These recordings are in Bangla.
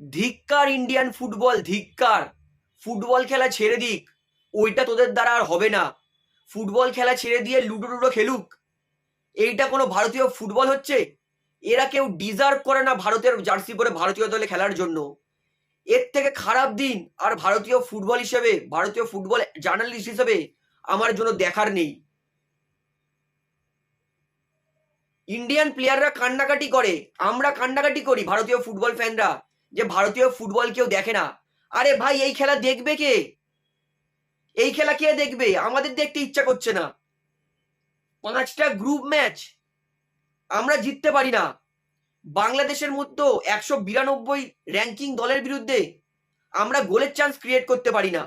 ধিক্কার ইন্ডিয়ান ফুটবল ধিক্কার। ফুটবল খেলা ছেড়ে দিক, ওইটা তোদের দ্বারা আর হবে না। ফুটবল খেলা ছেড়ে দিয়ে লুডো টুডো খেলুক। এইটা কোনো ভারতীয় ফুটবল হচ্ছে? এরা কেউ ডিজার্ভ করে না ভারতের জার্সি পরে ভারতীয় দলে খেলার জন্য। এর থেকে খারাপ দিন আর ভারতীয় ফুটবল হিসেবে, ভারতীয় ফুটবল জার্নালিস্ট হিসেবে আমার জন্য দেখার নেই। ইন্ডিয়ান প্লেয়াররা কান্নাকাটি করে। আমরা কান্নাকাটি করি ভারতীয় ফুটবল ফ্যানরা যে ভারতীয় ফুটবল কেউ দেখে না। আরে ভাই, এই খেলা দেখবে কে? এই খেলা কে দেখবে? আমাদের দেখতে ইচ্ছা করছে না। পাঁচটা গ্রুপ ম্যাচ আমরা জিততে পারি না। বাংলাদেশের মধ্যে একশো বিরানব্বই র্যাঙ্কিং দলের বিরুদ্ধে আমরা গোলের চান্স ক্রিয়েট করতে পারি না।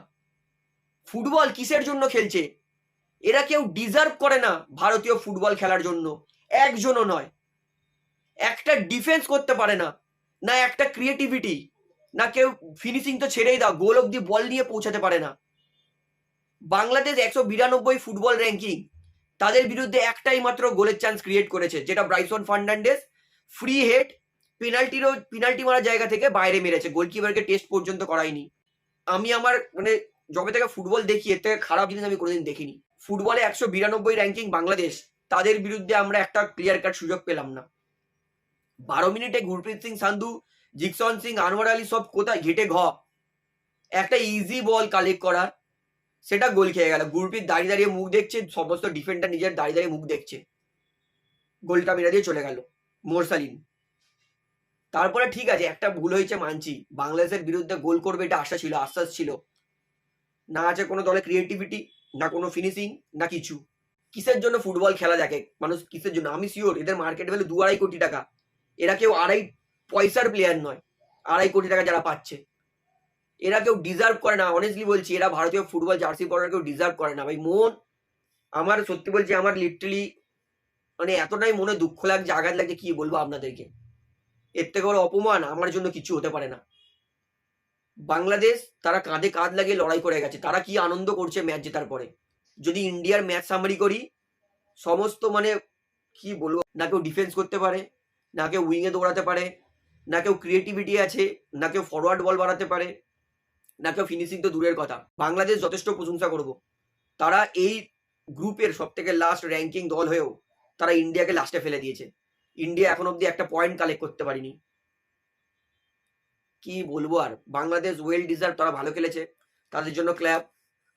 ফুটবল কিসের জন্য খেলছে? এরা কেউ ডিজার্ভ করে না ভারতীয় ফুটবল খেলার জন্য। একজনও নয়। একটা ডিফেন্স করতে পারে না। না একটা ক্রিয়েটিভিটি না কেউ ফিনিশিং তো ছেড়েই দাও, গোল অব্দি বল নিয়ে পৌঁছাতে পারে না। বাংলাদেশ একশো বিরানব্বই ফুটবল র্যাঙ্কিং তাদের বিরুদ্ধে একটাই মাত্র গোলের চান্স ক্রিয়েট করেছে, যেটা ব্রাইসন ফার্নান্ডেস ফ্রি হেড পেনাল্টিরও পেনাল্টি মারার জায়গা থেকে বাইরে মেরেছে গোলকিপারকে টেস্ট পর্যন্ত করায়নি। আমি আমার মানে যবে থেকে ফুটবল দেখি, এর থেকে খারাপ জিনিস আমি কোনোদিন দেখিনি। ফুটবলে একশো বিরানব্বই র্যাঙ্কিং বাংলাদেশ, তাদের বিরুদ্ধে আমরা একটা ক্লিয়ার কাট সুযোগ পেলাম না। বারো মিনিটে গুরপ্রীত সিং সান্ধু জিকসন সিং, আনোয়ার আলী সব কোথায়? ঘেটে ঘ। একটা ইজি বল কালেক্ট করার, সেটা গোল খেয়ে গেল। গুরপ্রীত দাঁড়িয়ে দাঁড়িয়ে মুখ দেখছে, সমস্ত ডিফেন্ডার নিজের দাঁড়িয়ে দাঁড়িয়ে মুখ দেখছে। গোলটা মেরে দিয়ে চলে গেল, মোরসালিন। তারপরে ঠিক আছে, একটা ভুল হয়েছে মানছি। বাংলাদেশের বিরুদ্ধে গোল করবে এটা আশা ছিল, আশ্বাস ছিল। না আছে কোনো দলে ক্রিয়েটিভিটি না কোনো ফিনিশিং না কিছু। কিসের জন্য ফুটবল খেলা দেখে? মানুষ কিসের জন্য? আমি শিওর এদের মার্কেট ভ্যালু দু আড়াই কোটি টাকা। এরা কেউ আড়াই পয়সার প্লেয়ার নয়, আড়াই কোটি টাকা যারা পাচ্ছে। এরা কেউ ডিজার্ভ করে না অনেস্টলি বলছি, এরা ভারতীয় ফুটবল জার্সি পরার কেউ ডিজার্ভ করে না। ভাই, মন আমার, সত্যি বলছি, আমার লিটারালি মানে এতটাই মনে দুঃখ লাগছে আঘাত লাগছে, কি বলব আপনাদেরকে? এর থেকে বড় অপমান আমার জন্য কিছু হতে পারে না। বাংলাদেশ, তারা কাঁধে কাঁধ লাগিয়ে লড়াই করে গেছে। তারা কি আনন্দ করছে ম্যাচ জেতার পরে? যদি ইন্ডিয়ার ম্যাচ সামারি করি, সমস্ত মানে কি বলব, না কেউ ডিফেন্স করতে পারে না কেউ উইংয়ে দৌড়াতে পারে, না কেউ ক্রিয়েটিভিটি আছে, না কেউ ফরওয়ার্ড বল বাড়াতে পারে, না কেউ ফিনিশিং তো দূরের কথা। বাংলাদেশ যথেষ্ট প্রশংসা করব। তারা এই গ্রুপের সব থেকে লাস্ট র্যাঙ্কিং দল হয়েও তারা ইন্ডিয়াকে লাস্টে ফেলে দিয়েছে। ইন্ডিয়া এখন অব্দি একটা পয়েন্ট কালেক্ট করতে পারিনি। কি বলব আর? বাংলাদেশ ওয়েল ডিজার্ভ তারা ভালো খেলেছে। তাদের জন্য ক্ল্যাব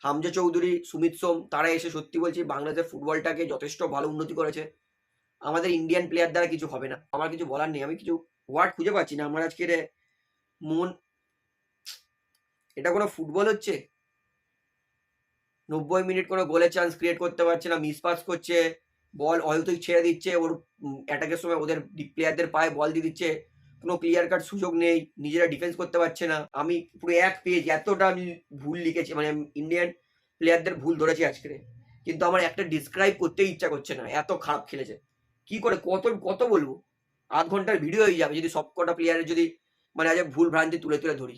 হামজা চৌধুরী, সুমিত সোম, তারা এসে সত্যি বলছি বাংলাদেশের ফুটবলটাকে যথেষ্ট ভালো উন্নতি করেছে। আমাদের ইন্ডিয়ান প্লেয়ার দ্বারা কিছু হবে না। আমার কিছু বলার নেই। আমি কিছু ওয়ার্ড খুঁজে পাচ্ছি না। আমার আজকের মন এটা কোনো ফুটবল হচ্ছে? নব্বই মিনিট কোনো গোলের চান্স ক্রিয়েট করতে পারছে না। মিস পাস করছে বল হয়তোই ছেড়ে দিচ্ছে। ওর অ্যাটাকের সময় ওদের প্লেয়ারদের পায়ে বল দিয়ে দিচ্ছে। কোনো ক্লিয়ার কাট সুযোগ নেই। নিজেরা ডিফেন্স করতে পারছে না। আমি পুরো এক পেজ এতটা আমি ভুল লিখেছি। মানে ইন্ডিয়ান প্লেয়ারদের ভুল ধরেছি আজকে কিন্তু আমার একটা ডিসক্রাইব করতেই ইচ্ছা করছে না। এত খারাপ খেলেছে। কি করে, কত কত বলব? আধ ঘণ্টার ভিডিও হয়ে যাবে যদি সব কটা প্লেয়ারের যদি মানে আজ ভুল ভ্রান্তি তুলে তুলে ধরি।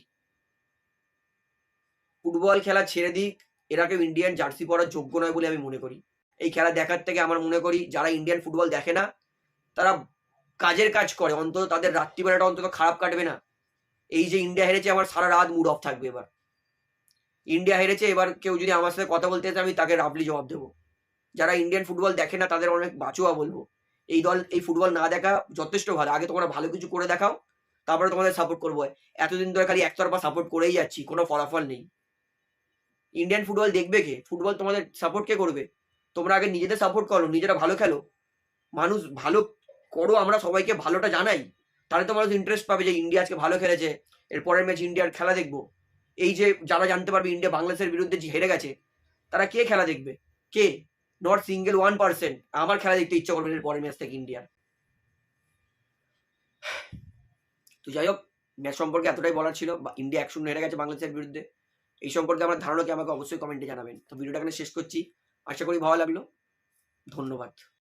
ফুটবল খেলা ছেড়ে দিক, এরা কেউ ইন্ডিয়ান জার্সি পরার যোগ্য নয় বলে আমি মনে করি। এই খেলা দেখার থেকে আমার মনে করি, যারা ইন্ডিয়ান ফুটবল দেখে না, তারা কাজের কাজ করে, অন্তত তাদের রাত্রিবেলাটা অন্তত খারাপ কাটবে না। এই যে ইন্ডিয়া হেরেছে, আমার সারা রাত মুড অফ থাকবে এবার। ইন্ডিয়া হেরেছে, এবার কেউ যদি আমার সাথে কথা বলতে আমি তাকে রাফলি জবাব দেবো। যারা ইন্ডিয়ান ফুটবল দেখে না, তাদের অনেক বাঁচুয়া বলব। এই দল, এই ফুটবল না দেখা যথেষ্ট ভালো। আগে তোমরা ভালো কিছু করে দেখাও, তারপরে তোমাদের সাপোর্ট করব। এতদিন ধরে খালি একতরফা সাপোর্ট করেই যাচ্ছি, কোনো ফলাফল নেই। ইন্ডিয়ান ফুটবল দেখবে কে? ফুটবল তোমাদের সাপোর্ট কে করবে? তোমরা আগে নিজেদের সাপোর্ট করো, নিজেরা ভালো খেলো। মানুষ ভালো করো, আমরা সবাইকে ভালোটা জানাই। তাহলে তো মানুষ ইন্টারেস্ট পাবে যে ইন্ডিয়া আজকে ভালো খেলেছে এরপরের ম্যাচ ইন্ডিয়ার খেলা দেখব। এই যে যারা জানতে পারবে ইন্ডিয়া বাংলাদেশের বিরুদ্ধে যে হেরে গেছে, তারা কে খেলা দেখবে? কে? নট সিঙ্গেল ওয়ান পার্সেন্ট আমার খেলা দেখতে ইচ্ছা করবে পরের ম্যাচ থেকে ইন্ডিয়ার তো যাই হোক ম্যাচ সম্পর্কে এতটাই বলার ছিল। ইন্ডিয়া একশো হেরে গেছে বাংলাদেশের বিরুদ্ধে। এই সম্পর্কে আমার ধারণাকে আমাকে অবশ্যই কমেন্টে জানাবেন। তো ভিডিওটা এখানে শেষ করছি। আশা করি ভালো লাগল। ধন্যবাদ।